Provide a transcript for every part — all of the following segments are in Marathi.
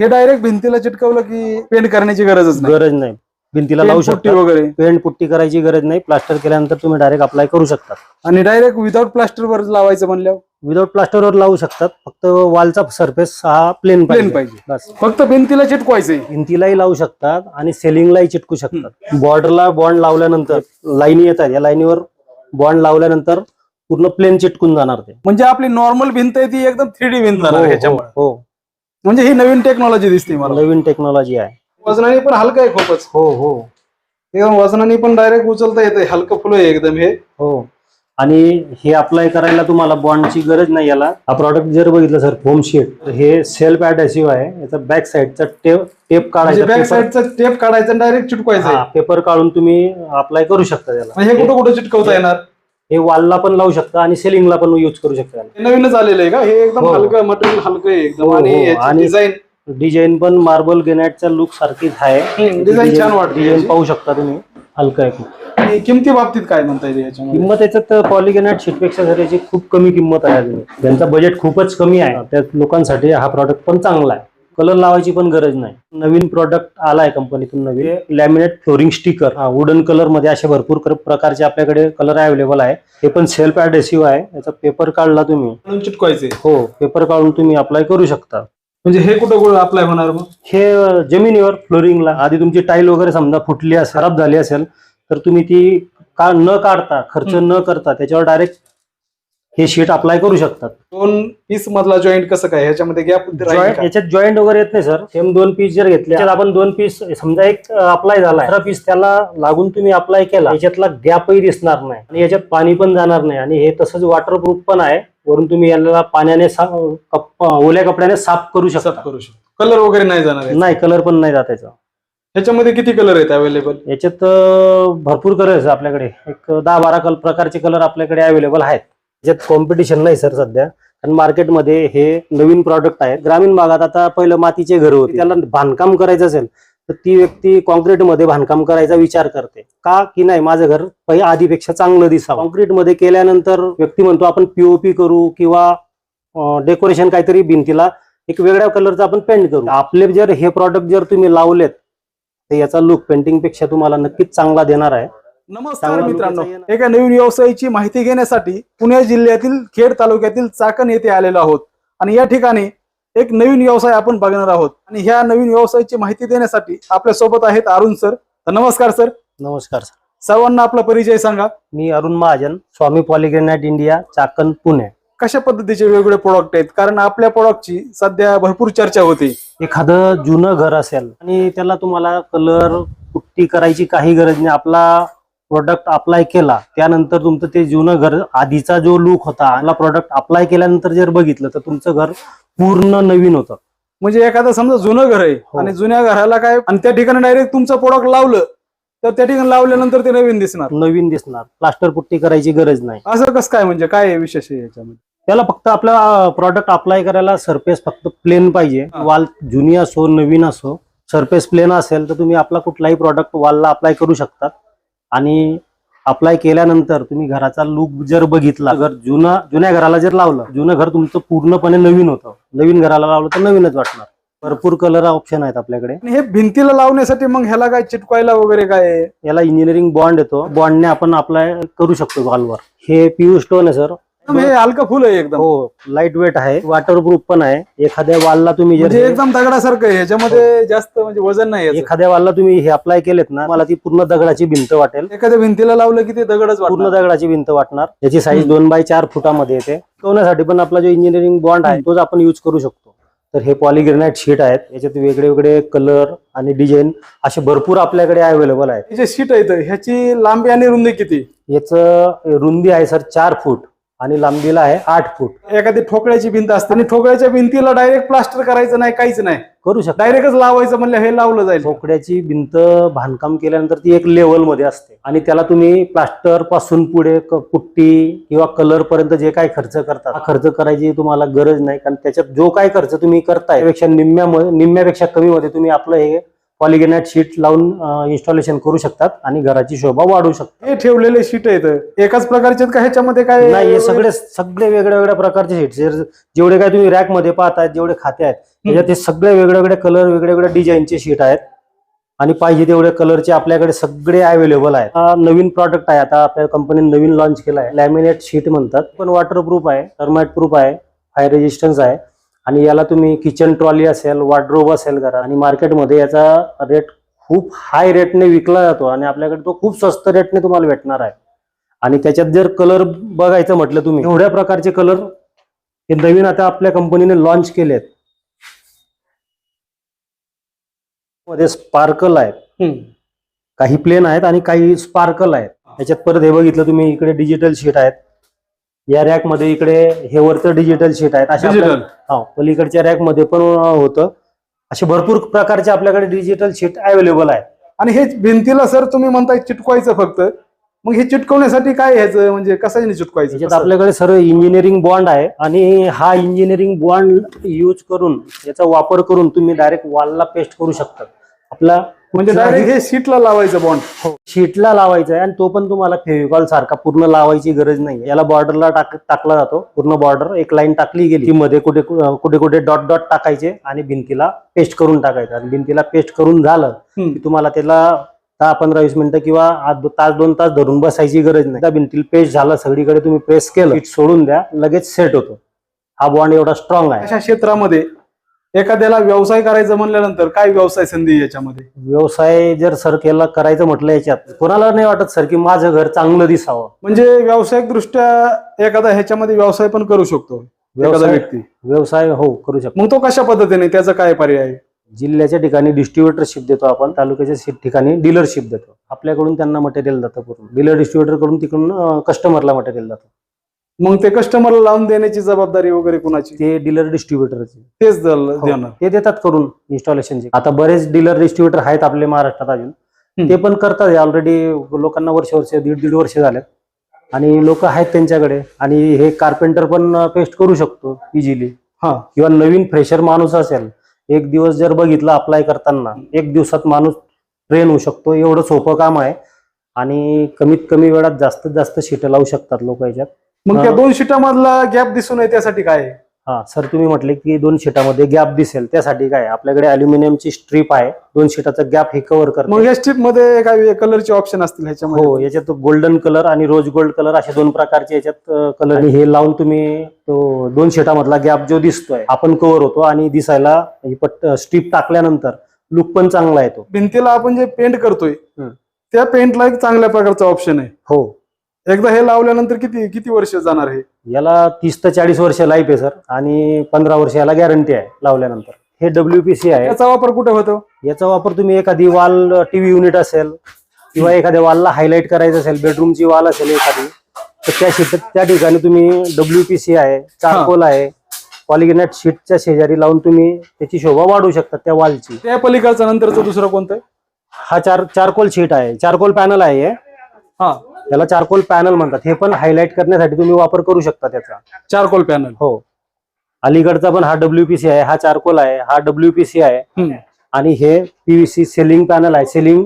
हे डायरेक्ट भिंतीला चिटकवलं की पेंट करण्याची गरजच नाही. गरज नाही. भिंतीला लावू पेंट पुट्टी शकता. वगैरे. पेंट पुट्टी करायची गरज नाही. प्लास्टर केल्यानंतर तुम्ही डायरेक्ट अप्लाय करू शकता आणि डायरेक्ट विदाउट प्लास्टर वर लावायचं म्हणल्यावर? विदाउट प्लास्टरवर लावू शकतात. फक्त वॉलचा सरफेस हा प्लेन प्लेन पाहिजे. पाहिजे. बस. फक्त भिंतीला चिटकवायचंय भिंतीलाही लावू शकतात आणि सेलिंगलाही चिटकू शकतात. बॉर्डरला बॉन्ड लावल्यानंतर लाईनी येतात. या लाईनीवर बॉन्ड लावल्यानंतर पूर्ण प्लेन चिटकून जाणार ते. म्हणजे आपली नॉर्मल भिंत आहे ती एकदम थ्री डी भिंत जाणार हो, ह्याच्यामुळे. हो. म्हणजे ही नवीन टेक्नॉलॉजी दिसते मला. नवीन टेक्नॉलॉजी आहे. वजनाने पण हलकं आहे खूपच. हो हो. एकदम वजनाने पण डायरेक्ट उचलता येते हलकं फुलं आहे एकदम हे. हो. आणि हे अप्लाय करायला तुम्हाला बॉन्डची गरज नाही याला. हा प्रॉडक्ट जर बघितलं सर फोम शीट हे सेल्फ अडॅसिव्ह आहे. याचा बॅक साईडचा टेप टेप म्हणजे बॅक काढायचा साईडचा टेप काढायचा डायरेक्ट चिटकवायचा. पेपर काढून तुम्ही अप्लाय करू शकता त्याला हे कुठं कुठं चिटकवता येणार? हे वॉलला पण लावू शकता आणि सेलिंगला पण यूज करू शकता. हे नवीनच आलेलं आहे का? हे एकदम हो. हलकं मटेरियल हलकं आहे एकदम. हो, आणि हो. डिझाईन डिझाईन पण मार्बल ग्रेनाइटचा लुक सारखीच आहे. हम्म, design छान वाटते डिझाईन याची. पाहू शकता तुम्ही. हलकं आहे खूप. किमती बाबतीत काय म्हणता येईल याच्यामध्ये? किंमत याच्यात पॉलिगेनाइट शीटपेक्षा जर याची खूप कमी किंमत आहे. अजून त्यांचा बजेट खूपच कमी आहे. त्या लोकांसाठी हा प्रॉडक्ट पण चांगला आहे. कलर लावायची पण गरज नाही. नवीन प्रॉडक्ट आलाय कंपनीतून नवीन. लॅमिनेट फ्लोरिंग स्टिकर वुडन कलरमध्ये असे भरपूर कर- प्रकारचे आपल्याकडे कलर अवेलेबल आहे. हे पण सेल्फ अडेसिव्ह आहे. याचा पेपर काढला तुम्ही. चिटकवायचे हो पेपर काढून तुम्ही अप्लाय करू शकता. म्हणजे हे कुठं कुठं अप्लाय होणार मग? हे जमिनीवर फ्लोरिंगला आधी तुमची टाईल वगैरे समजा फुटली असेल खराब झाली असेल तर तुम्ही ती का न काढता खर्च न करता त्याच्यावर डायरेक्ट हे शीट अप्लाय करू शकतात. दोन पीस मधला जॉईंट कसं काय? ह्याच्यामध्ये गॅप Joint- याच्यात जॉईंट वगैरे येत नाही सर सेम दोन पीस जर घेतले. त्याच्यात आपण दोन पीस समजा एक अप्लाय झाला दुसरा पीस त्याला लागून तुम्ही अप्लाय केला. याच्यातला गॅपही दिसणार नाही. आणि याच्यात पाणी पण जाणार नाही. आणि हे तसंच वॉटरप्रूफ पण आहे. वरून तुम्ही याला पाण्याने ओल्या कपड्याने साफ करू शकता. करू शकतो. कलर वगैरे नाही जाणार. नाही कलर पण नाही जात याचा. ह्याच्यामध्ये किती कलर आहेत अवेलेबल याच्यात भरपूर कलर आपल्याकडे. एक दहा बारा कल प्रकारचे कलर आपल्याकडे अवेलेबल आहेत. ज्यात कॉम्पिटिशन नाही सर सध्या. कारण मार्केटमध्ये हे नवीन प्रॉडक्ट आहे ग्रामीण भागात आता पहिलं मातीचे घर होते. त्याला बांधकाम करायचं असेल तर ती व्यक्ती कॉन्क्रीटमध्ये बांधकाम करायचा विचार करते. का की नाही माझं घर पहिले आधीपेक्षा चांगलं दिसावं. कॉन्क्रीटमध्ये केल्यानंतर व्यक्ती म्हणतो आपण पीओपी करू किंवा डेकोरेशन काहीतरी भिंतीला एक वेगळ्या कलरचा आपण पेंट करू. आपले जर हे प्रॉडक्ट जर तुम्ही लावलेत तर याचा लुक पेंटिंगपेक्षा तुम्हाला नक्कीच चांगला देणार आहे. नमस्कार मित्रांनो. एका नवीन व्यवसायाची माहिती घेण्यासाठी पुणे जिल्ह्यातील खेड तालुक्यातील चाकण येथे आलेलो आहोत. आणि या ठिकाणी एक नवीन व्यवसाय आपण बघणार आहोत. आणि ह्या नवीन व्यवसायाची माहिती देण्यासाठी आपल्यासोबत आहेत अरुण सर. तर नमस्कार सर. नमस्कार सर. सर्वांना आपला परिचय सांगा. मी अरुण महाजन स्वामी पॉलिग्रेनाइट इंडिया चाकण पुणे. कशा पद्धतीचे वेगवेगळे प्रोडक्ट आहेत? कारण आपल्या प्रोडक्टची सध्या भरपूर चर्चा होती. एखादं जुनं घर असेल आणि त्याला तुम्हाला कलर पुट्टी करायची काही गरज नाही. आपला प्रोडक्ट अप्लाय केला त्यानंतर तुमचं ते जुनं घर आधीचा जो लुक होता आपला प्रोडक्ट अप्लाय केल्यानंतर जर बघितलं तर तुमचं घर पूर्ण नवीन होतं. म्हणजे एखादं समजा जुनं घर आहे हो. आणि जुन्या घराला काय आणि त्या ठिकाणी डायरेक्ट तुमचं प्रोडक्ट लावलं तर त्या ठिकाणी लावल्यानंतर ते नवीन दिसणार. नवीन दिसणार. प्लास्टर पुट्टी करायची गरज नाही. असं कसं काय म्हणजे काय विशेष आहे याच्यामध्ये? त्याला फक्त आपला प्रॉडक्ट अप्लाय करायला सरफेस फक्त प्लेन पाहिजे. वाल जुनी असो नवीन असो सरफेस प्लेन असेल तर तुम्ही आपला कुठलाही प्रॉडक्ट वॉलला अप्लाय करू शकतात आणि अप्लाय केल्यानंतर तुम्ही घराचा लुक जर बघितला घर जुना जुन्या घराला जर लावलं जुनं घर तुमचं पूर्णपणे नवीन होतं. नवीन घराला लावलं तर नवीनच वाटणार. भरपूर कलर ऑप्शन आहेत आपल्याकडे. हे भिंतीला लावण्यासाठी मग ह्याला काय चिटकवायला वगैरे काय? याला इंजिनिअरिंग बॉन्ड येतो. बॉन्डने आपण अप्लाय करू शकतो वॉलवर हे पीयू स्टोन आहे सर हे हलकं फुल आहे एकदम. हो लाइट वेट आहे वॉटरप्रूफ पण आहे. एखाद्या वालला तुम्ही म्हणजे जर एकदम दगडासारखं आहे ह्याच्यामध्ये जास्त म्हणजे वजन नाही याचं. एखाद्या वालला तुम्ही हे अप्लाय केलेत ना मला ती पूर्ण दगडाची भिंत वाटेल. एखाद्या भिंतीला लावलं की ते दगडच पूर्ण वाटणार. दगडाची भिंत वाटणार. याची साईज दोन बाय चार फुटामध्ये येते. शिकवण्यासाठी पण आपला जो इंजिनिअरिंग बॉन्ड आहे तोच आपण युज करू शकतो. तर हे पॉलिग्रेनाइट शीट आहेत. याच्यात वेगळे वेगळे कलर आणि डिझाईन असे भरपूर आपल्याकडे अवेलेबल आहेत. हे जे सीट आहे इथं, ह्याची लांबी आणि रुंदी किती? याचं रुंदी आहे सर चार फूट. आणि लांबीला आहे आठ फूट. एखादी ठोकळ्याची भिंत असते आणि ठोकळ्याच्या भिंतीला डायरेक्ट प्लास्टर करायचं नाही काहीच नाही. करू शकतो. डायरेक्टच लावायचं म्हणलं हे लावलं जाईल. ठोकड्याची भिंत बांधकाम केल्यानंतर ती एक लेवलमध्ये असते. आणि त्याला तुम्ही प्लास्टरपासून पुढे क- पुट्टी किंवा कलर पर्यंत जे काही खर्च करता खर्च करायची तुम्हाला गरज नाही. कारण त्याच्यात जो काही खर्च तुम्ही करताय त्यापेक्षा निम्म्या निम्म्यापेक्षा कमी मध्ये तुम्ही आपलं हे पॉलिगेनाइट शीट लावून इन्स्टॉलेशन करू शकतात आणि घराची शोभा वाढवू शकतात हे ठेवलेले सीट आहेत. एकाच प्रकारचे का? ह्याच्यामध्ये काय नाही हे सगळे सगळे वेगळ्या वेगळ्या प्रकारचे शीट जेवढे काय तुम्ही रॅकमध्ये पाहताय जेवढे खाते आहेत त्याच्यात हे सगळे वेगवेगळे कलर वेगवेगळ्या डिझाईनचे शीट आहेत. आणि पाहिजे तेवढे कलरचे आपल्याकडे सगळे अवेलेबल आहेत. हा नवीन प्रॉडक्ट आहे. आता आपल्या कंपनीने नवीन लॉन्च केला आहे लॅमिनेट शीट म्हणतात. पण वॉटरप्रूफ आहे टर्माइट प्रूफ आहे फायर रेजिस्टन्स आहे. आणि याला तुम्ही किचन ट्रॉली असेल वॉर्ड्रोब असेल करा. आणि मार्केटमध्ये याचा रेट खूप हाय रेटने विकला जातो आणि आपल्याकडे तो खूप स्वस्त रेटने तुम्हाला भेटणार आहे. आणि त्याच्यात जर कलर बघायचं म्हटलं तुम्ही एवढ्या प्रकारचे कलर हे नवीन आता आपल्या कंपनीने लॉन्च केलेत. मध्ये स्पार्कल आहेत. काही प्लेन आहेत आणि काही स्पार्कल आहेत. त्याच्यात परत हे बघितलं तुम्ही इकडे डिजिटल शीट आहेत. या रॅकमध्ये इकडे हे वरचं डिजिटल शीट आहेत. अशा आपल्या- डिजिटल हा पलीकडच्या रॅकमध्ये पण होतं. असे भरपूर प्रकारचे आपल्याकडे डिजिटल शीट अवेलेबल आहेत. आणि हे भिंतीला सर तुम्ही म्हणताय चिटकवायचं फक्त. मग हे चिटकवण्यासाठी काय ह्याचं म्हणजे कसं चिटकवायचं? त्याच्यात कसं? आपल्याकडे सर्व इंजिनिअरिंग बॉन्ड आहे. आणि हा इंजिनिअरिंग बॉन्ड यूज करून याचा वापर करून तुम्ही डायरेक्ट वॉलला पेस्ट करू शकता. आपला म्हणजे डायरेक्ट हे सीटला लावायचं बॉन्ड शीटला लावायचा आहे आणि तो पण तुम्हाला फेविकॉल सारखा पूर्ण लावायची गरज नाही याला बॉर्डरला टाक टाकला जातो. पूर्ण बॉर्डर एक लाईन टाकली गेली की मध्ये कुठे कुठे कुठे डॉट डॉट टाकायचे आणि भिंतीला पेस्ट करून टाकायचं. आणि भिंतीला पेस्ट करून झालं की तुम्हाला त्याला दहा पंधरा वीस मिनिटं किंवा तास दोन तास धरून बसायची गरज नाही. त्या भिंतीला पेस्ट झालं सगळीकडे तुम्ही प्रेस केलं सोडून द्या लगेच सेट होतो. हा बॉन्ड एवढा स्ट्रॉंग आहे. अशा क्षेत्रामध्ये एखाद्याला व्यवसाय करायचं म्हणल्यानंतर काय व्यवसाय संधी याच्यामध्ये? व्यवसाय जर सर केला करायचं म्हटलं याच्यात कोणाला नाही वाटत सर की माझं घर चांगलं दिसावं. म्हणजे व्यावसायिक दृष्ट्या एखादा ह्याच्यामध्ये व्यवसाय पण करू शकतो एखादा व्यवसाय व्यक्ती. व्यवसाय हो करू शकतो. मग तो कशा पद्धतीने त्याचा काय पर्याय? जिल्ह्याच्या ठिकाणी डिस्ट्रीब्युटरशिप देतो आपण तालुक्याच्या शि- ठिकाणी डीलरशिप देतो. आपल्याकडून त्यांना मटेरियल जातं पूर्ण. डीलर डिस्ट्रीब्युटरकडून तिकडून कस्टमरला मटेरियल जातं. मग ते कस्टमरला लावून देण्याची जबाबदारी वगैरे कुणाची? ते डीलर डिस्ट्रीब्युटरचे तेच दल- देणार. ते देतात करून इन्स्टॉलेशनचे आता बरेच डीलर डिस्ट्रीब्युटर आहेत आपले महाराष्ट्रात अजून. ते पण करतात ऑलरेडी लोकांना वर्ष वर्ष दीड दीड वर्ष झालेत आणि लोक आहेत त्यांच्याकडे. आणि हे कार्पेंटर पण पेस्ट करू शकतो इझिली हा. किंवा नवीन फ्रेशर माणूस असेल एक दिवस जर बघितलं अप्लाय करताना एक दिवसात माणूस ट्रेन होऊ शकतो. एवढं सोपं काम आहे. आणि कमीत कमी वेळात जास्तीत जास्त शीट लावू शकतात लोक याच्यात. मग त्या. दोन शिटामधला गॅप दिसून येते त्यासाठी काय? आहे? हा सर तुम्ही म्हटले की दोन शीटामध्ये गॅप दिसेल. त्यासाठी काय? आपल्याकडे अल्युमिनियमची स्ट्रीप आहे. दोन शीटाचा गॅप हे कव्हर मग करतो या स्ट्रीपमध्ये काय कलरचे ऑप्शन असतील ह्याच्यामध्ये? हो याच्यात गोल्डन कलर आणि रोज गोल्ड कलर असे दोन प्रकारचे याच्यात कलर हे लावून तुम्ही तो दोन शीटामधला गॅप जो दिसतोय आपण कव्हर होतो आणि दिसायला ही पट्ट स्ट्रीप टाकल्यानंतर लुक पण चांगला येतो. भिंतीला आपण जे पेंट करतोय हम्म. त्या पेंटला एक चांगल्या प्रकारचा ऑप्शन आहे. हो. एकदा हे लावल्यानंतर किती किती वर्ष जाणार हे? याला तीस ते चाळीस वर्ष लाईफ आहे सर आणि पंधरा वर्ष याला गॅरंटी आहे लावल्यानंतर. हे डब्ल्यू पी सी आहे. याचा वापर कुठे होतो? याचा वापर तुम्ही एखादी वॉल टीव्ही युनिट असेल किंवा एखाद्या वॉलला हायलाईट करायचं असेल बेडरूमची वॉल असेल एखादी तर त्या शीट त्या ठिकाणी तुम्ही डब्ल्यू पी सी आहे चारकोल आहे पॉलिग्रेनेट शीटच्या शेजारी लावून तुम्ही त्याची शोभा वाढवू शकता त्या वॉलची त्या पलीकडचा नंतरचं दुसरं कोणतं? हा चार चारकोल शीट आहे. चारकोल पॅनल आहे हे. हा. याला चारकोल पॅनल म्हणतात. हे पण हायलाईट करण्यासाठी तुम्ही वापर करू शकता त्याचा. Charcoal panel. हो. अलीकडचा पण हा डब्ल्यू पी सी आहे हा चारकोल आहे हा डब्ल्यू पी सी आहे. आणि हे पीव्हीसी सेलिंग पॅनल आहे सेलिंग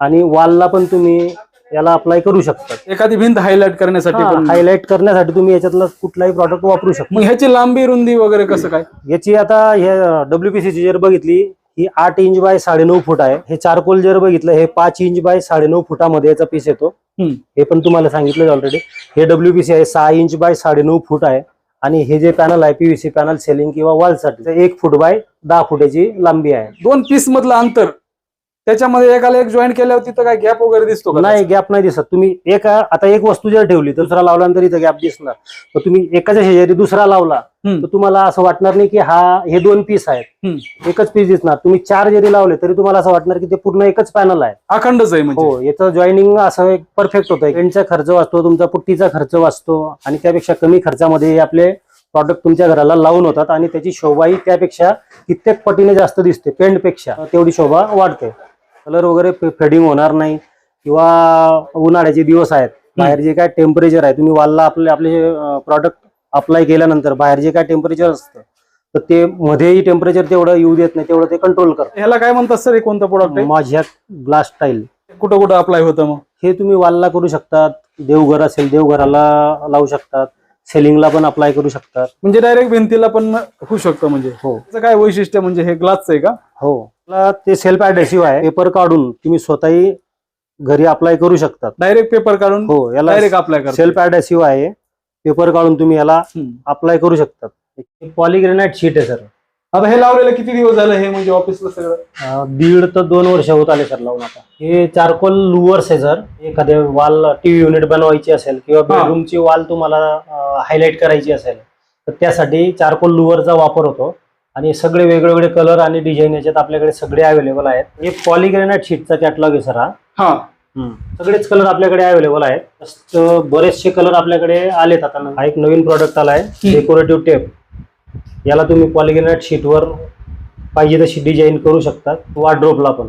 आणि वॉलला पण तुम्ही याला अप्लाय करू शकता. एखादी भिंत हायलाइट करण्यासाठी हायलाइट करण्यासाठी तुम्ही याच्यातलं कुठलाही प्रॉडक्ट वापरू शकता. मग ह्याची लांबी रुंदी वगैरे कसं काय? याची आता हे डब्ल्यूपीसीची जर बघितली ही आठ इंच बाय साडेनऊ फूट आहे. हे चारकोल जर बघितलं हे पाच इंच बाय साडेनऊ फुटामध्ये याचा पीस येतो. हे पण तुम्हाला सांगितलं ऑलरेडी हे डब्ल्यूपीसी आहे सहा इंच बाय साडेनऊ फूट आहे. आणि हे जे पॅनल आहे पीव्हीसी पॅनल सेलिंग किंवा वॉलसाठी एक फूट बाय दहा फुटाची लांबी आहे. दोन पीस मधलं अंतर त्याच्यामध्ये एकाला एक जॉईन केल्यावर तिथं काय गॅप वगैरे दिसतो का नाही गॅप नाही दिसत. तुम्ही एक आता एक वस्तू जर ठेवली तर दुसरा लावल्यानंतर इथं गॅप दिसणार. तर तुम्ही एकाच्या शेजारी दुसरा लावला. तर तुम्हाला असं वाटणार नाही की हा हे दोन पीस आहेत. एकच पीस दिसणार. तुम्ही चार जरी लावले तरी तुम्हाला असं वाटणार की ते पूर्ण एकच पॅनल आहे. अखंडच आहे म्हणजे. हो याचं जॉईनिंग असं एक परफेक्ट होतं. पेंटचा खर्च वाचतो तुमचा पुट्टीचा खर्च वाचतो आणि त्यापेक्षा कमी खर्चामध्ये आपले प्रॉडक्ट तुमच्या घराला लावून होतात आणि त्याची शोभाही त्यापेक्षा कित्येक पटीने जास्त दिसते पेंटपेक्षा. तेवढी शोभा वाढते. कलर वगैरे फेडिंग होणार नाही किंवा उन्हाळ्याचे दिवस आहेत बाहेर जे काय टेम्परेचर आहे तुम्ही वालला आपले आपले प्रॉडक्ट अप्लाय केल्यानंतर बाहेर जे काय टेम्परेचर असतं तर ते मध्येही टेम्परेचर तेवढं येऊ देत नाही तेवढं ते कंट्रोल करतं. ह्याला काय म्हणतात सर हे कोणतं प्रोडक्ट माझ्या ग्लास स्टाईल कुठं कुठं अप्लाय होतं मग? हे तुम्ही वालला करू शकतात देवघर असेल देवघराला लावू शकतात सेलिंगला पण अप्लाय करू शकतात. म्हणजे डायरेक्ट भिंतीला पण होऊ शकतं म्हणजे. हो. काय वैशिष्ट्य म्हणजे हे ग्लासचं आहे का? हो. ते सेल्फ ऍडेसिव्ह आहे पेपर काढून तुम्ही स्वतःही घरी अप्लाय करू शकतात. डायरेक्ट पेपर काढून हो याला डायरेक्ट अप्लाय करा सेल्फ ऍडेसिव्ह आहे पेपर काढून तुम्ही याला अप्लाय करू शकतात. पॉलिग्रेनाइट शीट आहे सर आता हे लावलेलं किती दिवस झालं हे म्हणजे ऑफिसला सगळं? दीड ते दोन वर्ष होत आले सर लावून आता. हे चारकोल लुवर्स आहे सर एखाद्या वाल टीव्ही युनिट बनवायची असेल किंवा. बेडरूमची वाल तुम्हाला हायलाइट करायची असेल तर त्यासाठी चारकोल लुवरचा वापर होतो. आणि सगळे वेगवेगळे कलर आणि डिझाईन याच्यात आपल्याकडे सगळे अवेलेबल आहेत. हे पॉलिग्रेनाइट शीटचा कॅटलॉग आहे सर हा. हा. सगळेच कलर आपल्याकडे अवेलेबल आहेत. बरेचसे कलर आपल्याकडे आलेत आता. हा एक नवीन प्रॉडक्ट आलाय डेकोरेटिव्ह टेप याला तुम्ही पॉलिग्रेनाइट शीटवर पाहिजे तशी डिझाईन करू शकतात वार्ड्रोपला पण.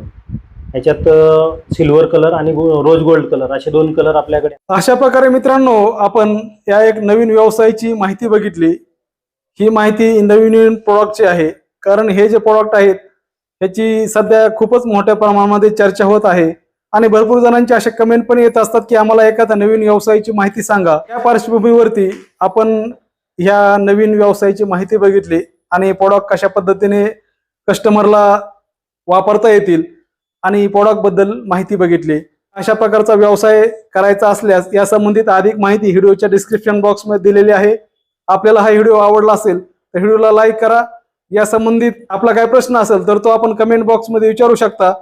याच्यात सिल्वर कलर आणि रोज गोल्ड कलर असे दोन कलर आपल्याकडे. अशा प्रकारे मित्रांनो आपण या एक नवीन व्यवसायाची माहिती बघितली. ही माहिती नवीन प्रोडक्टची आहे. कारण हे जे प्रोडक्ट आहेत ह्याची सध्या खूपच मोठ्या प्रमाणामध्ये चर्चा होत आहे. आणि भरपूर जणांचे असे कमेंट पण येत असतात की आम्हाला एखाद्या नवीन व्यवसायाची माहिती सांगा. या पार्श्वभूमीवरती आपण ह्या नवीन व्यवसायाची माहिती बघितली आणि प्रोडक्ट कशा पद्धतीने कस्टमरला वापरता येतील आणि प्रोडक्टबद्दल माहिती बघितली. अशा प्रकारचा व्यवसाय करायचा असल्यास या संबंधित अधिक माहिती व्हिडिओच्या डिस्क्रिप्शन बॉक्समध्ये दिलेली आहे. आपल्याला हा व्हिडिओ आवडला असेल तर व्हिडिओला लाईक करा. या संबंधित आपला काय प्रश्न असेल तर तो आपण कमेंट बॉक्समध्ये विचारू शकता.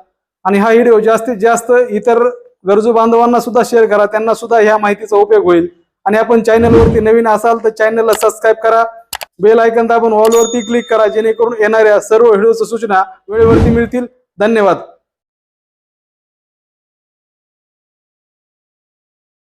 आणि हा व्हिडिओ जास्तीत जास्त इतर गरजू बांधवांना सुद्धा शेअर करा. त्यांना सुद्धा ह्या माहितीचा उपयोग होईल. आणि आपण चॅनलवरती नवीन असाल तर चॅनलला सबस्क्राईब करा. बेल आयकन दाबून ऑलवरती क्लिक करा जेणेकरून येणाऱ्या सर्व व्हिडिओच्या सूचना वेळेवरती मिळतील. धन्यवाद.